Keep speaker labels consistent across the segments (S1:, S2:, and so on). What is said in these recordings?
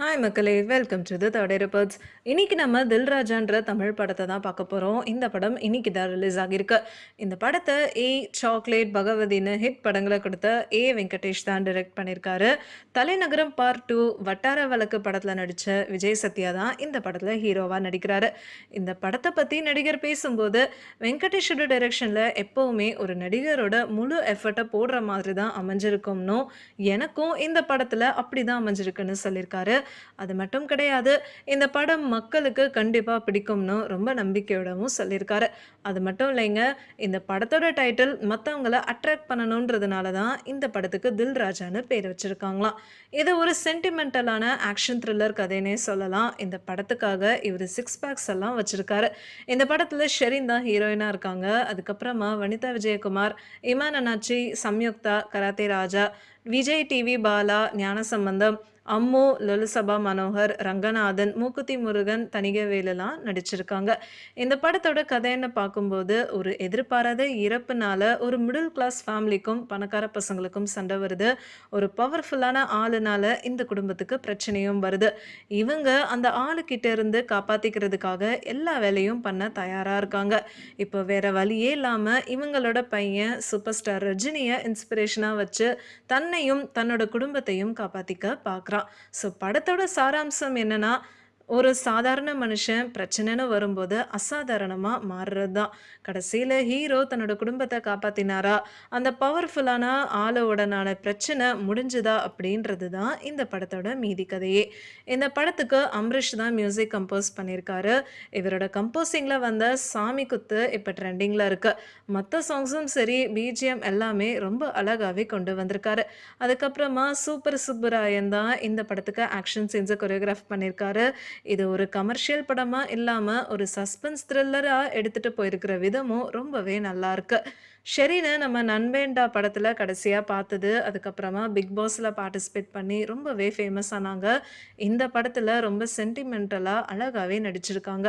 S1: Hi மக்களே. Welcome to the third reports இன்னைக்கு நம்ம தில்ராஜான்ற தமிழ் படத்தை தான் பார்க்க போகிறோம் இந்த படம் இன்னைக்கு தான் ரிலீஸ் ஆகியிருக்கு. இந்த படத்தை ஏ சாக்லேட் பகவதின்னு ஹிட் படங்களை கொடுத்த ஏ வெங்கடேஷ் தான் டைரக்ட் பண்ணியிருக்காரு. தலைநகரம் பார்ட் டூ வட்டார வழக்கு படத்தில் நடித்த விஜய் சத்யா தான் இந்த படத்தில் ஹீரோவாக நடிக்கிறாரு. இந்த படத்தை பற்றி நடிகர் பேசும்போது வெங்கடேஷோட டைரக்ஷனில் எப்போவுமே ஒரு நடிகரோட முழு எஃபர்ட்டை போடுற மாதிரி தான் அமைஞ்சிருக்கும்னும் எனக்கும் இந்த படத்தில் அப்படி தான் அமைஞ்சிருக்குன்னு சொல்லியிருக்காரு. அது மட்டும் கிடையாது இந்த படம் மக்களுக்கு கண்டிப்பாக பிடிக்கும்னு ரொம்ப நம்பிக்கையோடவும் சொல்லியிருக்காரு. அது மட்டும் இல்லைங்க இந்த படத்தோட டைட்டில் மற்றவங்கள அட்ராக்ட் பண்ணணுன்றதுனால தான் இந்த படத்துக்கு தில் ராஜான்னு பேர் வச்சுருக்காங்களாம். இது ஒரு சென்டிமெண்டலான ஆக்ஷன் த்ரில்லர் கதைனே சொல்லலாம். இந்த படத்துக்காக இவர் சிக்ஸ் பேக்ஸ் எல்லாம் வச்சுருக்காரு. இந்த படத்தில் ஷெரின் தான் ஹீரோயினாக இருக்காங்க. அதுக்கப்புறமா வனிதா விஜயகுமார் இமான் அண்ணாச்சி சம்யுக்தா கராத்தே ராஜா விஜய் டிவி பாலா ஞானசம்பந்தம் அம்மு லலுசபா மனோகர் ரங்கநாதன் மூக்குத்தி முருகன் தணிகவேலெல்லாம் நடிச்சிருக்காங்க. இந்த படத்தோட கதைன்னு பார்க்கும்போது ஒரு எதிர்பாராத இறப்புனால ஒரு மிடில் கிளாஸ் ஃபேமிலிக்கும் பணக்கார பசங்களுக்கும் சண்டை வருது. ஒரு பவர்ஃபுல்லான ஆளுனால இந்த குடும்பத்துக்கு பிரச்சனையும் வருது. இவங்க அந்த ஆளுக்கிட்ட இருந்து காப்பாற்றிக்கிறதுக்காக எல்லா வேலையும் பண்ண தயாராக இருக்காங்க. இப்போ வேற வழியே இல்லாமல் இவங்களோட பையன் சூப்பர் ஸ்டார் ரஜினியை இன்ஸ்பிரேஷனாக வச்சு தன்னை தன்னையும் தன்னோட குடும்பத்தையும் காப்பாற்றிக்க பார்க்குறான் ஸோ படத்தோட சாராம்சம் என்னன்னா ஒரு சாதாரண மனுஷன் பிரச்சனைன்னு வரும்போது அசாதாரணமாக மாறுறது தான் கடைசியில் ஹீரோ தன்னோட குடும்பத்தை காப்பாற்றினாரா அந்த பவர்ஃபுல்லான ஆளோடனான பிரச்சனை முடிஞ்சுதா அப்படின்றது தான் இந்த படத்தோட மீதி கதையே. இந்த படத்துக்கு அம்ரிஷ் தான் மியூசிக் கம்போஸ் பண்ணியிருக்காரு. இவரோட கம்போசிங்கில் வந்த சாமி குத்து இப்போ ட்ரெண்டிங்கில் இருக்கு. மற்ற சாங்ஸும் சரி பிஜிஎம் எல்லாமே ரொம்ப அழகாகவே கொண்டு வந்திருக்காரு. அதுக்கப்புறமா சூப்பர் சுப்புராயன் தான் இந்த படத்துக்கு ஆக்ஷன் சீன்ஸை கொரியோகிராஃப் பண்ணியிருக்காரு. இது ஒரு கமர்ஷியல் படமாக இல்லாமல் ஒரு சஸ்பென்ஸ் த்ரில்லராக எடுத்துகிட்டு போயிருக்கிற விதமும் ரொம்பவே நல்லா இருக்கு. ஷெரீனை நம்ம நண்பேண்டா படத்தில் கடைசியாக பார்த்தது அதுக்கப்புறமா பிக் பாஸில் பார்ட்டிசிபேட் பண்ணி ரொம்பவே ஃபேமஸ் ஆனாங்க. இந்த படத்தில் ரொம்ப சென்டிமெண்டலாக அழகாகவே நடிச்சிருக்காங்க.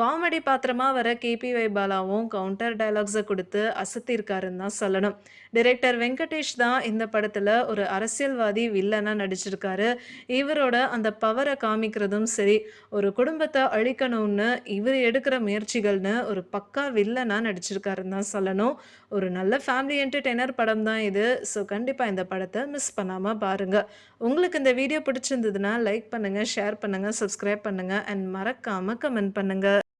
S1: காமெடி பாத்திரமாக வர கேபி வை பாலாவும் கவுண்டர் டைலாக்ஸை கொடுத்து அசத்திருக்காருன்னு தான் சொல்லணும். டிரெக்டர் வெங்கடேஷ் தான் இந்த படத்தில் ஒரு அரசியல்வாதி வில்லனாக நடிச்சிருக்காரு. இவரோட அந்த பவரை காமிக்கிறதும் சரி ஒரு குடும்பத்தை அழிக்கணும்னு இவர் எடுக்கிற முயற்சிகள்னு ஒரு பக்கா வில்லனாக நடிச்சிருக்காருன்னு தான் சொல்லணும். ஒரு நல்ல ஃபேமிலி என்டர்டெய்னர் படம் தான் இது. ஸோ கண்டிப்பாக இந்த படத்தை மிஸ் பண்ணாமல் பாருங்கள் உங்களுக்கு இந்த வீடியோ பிடிச்சிருந்ததுன்னா லைக் பண்ணுங்கள் ஷேர் பண்ணுங்கள் சப்ஸ்கிரைப் பண்ணுங்கள் அண்ட் மறக்காமல் கமெண்ட் பண்ணுங்கள்